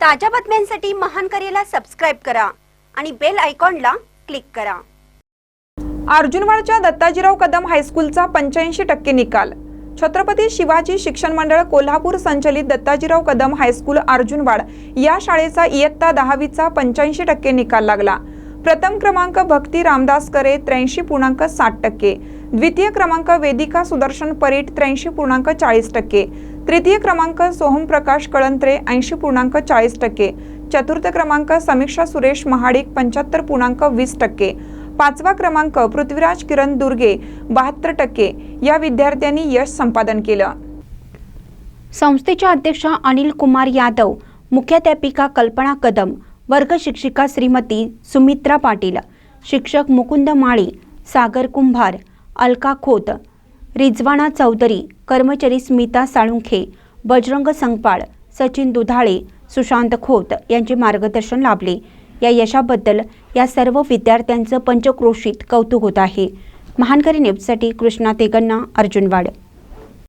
ताज्या बातम्यांसाठी महान करेला सबस्क्राईब करा आणि बेल आयकॉनला क्लिक करा. अर्जुनवाडच्या दत्ताजीराव कदम हायस्कूलचा पंच्याऐंशी टक्के निकाल. छत्रपती शिवाजी शिक्षण मंडळ कोल्हापूर संचलित दत्ताजीराव कदम हायस्कूल अर्जुनवाड या शाळेचा इयत्ता दहावीचा पंच्याऐंशी टक्के निकाल लागला. प्रथम क्रमांक भक्ती रामदास करे त्र्याऐंशी पूर्णांक साठ टक्के. द्वितीय क्रमांक वेदिका सुदर्शन परीट त्र्याऐंशी पूर्णांक चाळीस टक्के. तृतीय क्रमांक सोहम प्रकाश कळंत्रे ऐंशी पूर्णांक चाळीस टक्के. चतुर्थ क्रमांक समीक्षा सुरेश महाडिक पंच्याहत्तर पूर्णांक वीस टक्के. पाचवा क्रमांक पृथ्वीराज किरण दुर्गे बहात्तर टक्के. या विद्यार्थ्यांनी यश संपादन केलं. संस्थेच्या अध्यक्षा अनिल कुमार यादव मुख्याध्यापिका कल्पना कदम वर्ग शिक्षिका श्रीमती सुमित्रा पाटील शिक्षक मुकुंद माळी सागर कुंभार अलका खोत रिजवाना चौधरी कर्मचारी स्मिता साळुंखे बजरंग संगपाळ सचिन दुधाळे सुशांत खोत यांचे मार्गदर्शन लाभले. या यशाबद्दल या सर्व विद्यार्थ्यांचं पंचक्रोशीत कौतुक होत आहे. महानकरी न्यूजसाठी कृष्णा तेगन्ना अर्जुनवाड.